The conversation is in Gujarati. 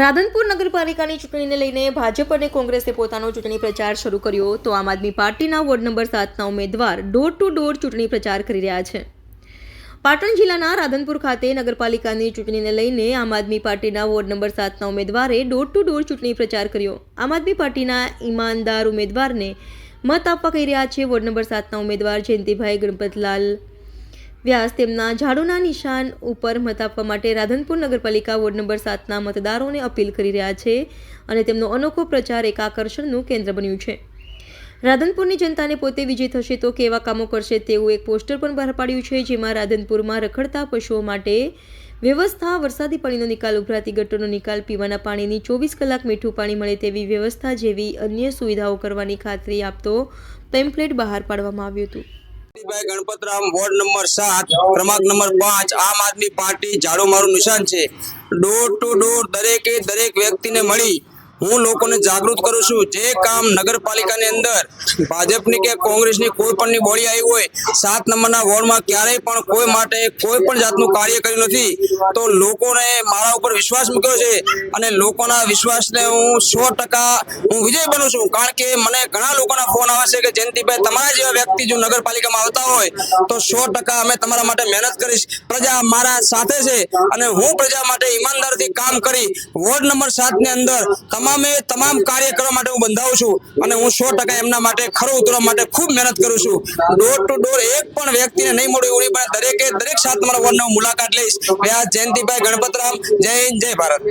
રાધનપુર નગરપાલિકાની ચૂંટણીને લઈને ભાજપ અને કોંગ્રેસે પોતાનો ચૂંટણી પ્રચાર શરૂ કર્યો તો આમ આદમી પાર્ટીના વોર્ડ નંબર સાતના ઉમેદવાર ડોર ટુ ડોર ચૂંટણી પ્રચાર કરી રહ્યા છે. પાટણ જિલ્લાના રાધનપુર ખાતે નગરપાલિકાની ચૂંટણીને લઈને આમ આદમી પાર્ટીના વોર્ડ નંબર સાતના ઉમેદવારે ડોર ટુ ડોર ચૂંટણી પ્રચાર કર્યો. આમ આદમી પાર્ટીના ઈમાનદાર ઉમેદવારને મત આપવા કહી રહ્યા છે વોર્ડ નંબર સાતના ઉમેદવાર જયંતિભાઈ ગણપતલાલ. વ્યાસ તેમના ઝાડુના નિશાન ઉપર મત આપવા માટે રાધનપુર નગરપાલિકા વોર્ડ નંબર સાતના મતદારોને અપીલ કરી રહ્યા છે અને તેમનો અનોખો પ્રચાર એક આકર્ષણનું કેન્દ્ર બન્યું છે. રાધનપુરની જનતાને પોતે વિજય થશે તો કેવા કામો કરશે તેવું એક પોસ્ટર પણ બહાર પાડ્યું છે, જેમાં રાધનપુરમાં રખડતા પશુઓ માટે વ્યવસ્થા, વરસાદી પાણીનો નિકાલ, ઉભરાતી ગટરનો નિકાલ, પીવાના પાણીની ચોવીસ કલાક મીઠું પાણી મળે તેવી વ્યવસ્થા જેવી અન્ય સુવિધાઓ કરવાની ખાતરી આપતો પેમ્પલેટ બહાર પાડવામાં આવ્યું હતું. ભાઈ ગણપતરામ વોર્ડ નંબર સાત, ક્રમાંક નંબર પાંચ, આમ આદમી પાર્ટી ઝાડુ મારું નિશાન છે. ડોર ટુ ડોર દરેકે દરેક વ્યક્તિને મળી હું લોકોને જાગૃત કરું છું. જે કામ નગરપાલિકાની અંદર ભાજપની કે કોંગ્રેસની કોઈ પણની બોડી આવી હોય, સાત નંબરના વોર્ડમાં ક્યારેય પણ કોઈ માટે કોઈ પણ જાતનું કાર્ય કર્યું નથી, તો લોકોને મારા ઉપર વિશ્વાસ મૂક્યો છે અને લોકોના વિશ્વાસને હું સો ટકા હું વિજય બનું છું. કારણ કે મને ઘણા લોકોના ફોન આવે છે કે જયંતિભાઈ, તમારા જેવા વ્યક્તિ જો નગરપાલિકામાં આવતા હોય, તો સો ટકા અમે તમારા માટે મહેનત કરીશ. પ્રજા મારા સાથે છે અને હું પ્રજા માટે ઈમાનદારથી કામ કરી વોર્ડ નંબર સાતની અંદર તમામે તમામ કાર્ય કરવા માટે હું બંધાવું છું અને હું સો ટકા એમના માટે ખરો ઉતરવા માટે ખૂબ મહેનત કરું છું. ડોર ટુ ડોર એક પણ વ્યક્તિને નહીં મળ્યું એવું પણ દરેકે દરેક સાત નંબર વોર્ડને હું મુલાકાત લઈશ. વ્યાસ, જયંતિભાઈ ગણપતરામ, જય હિન્દ, જય ભારત.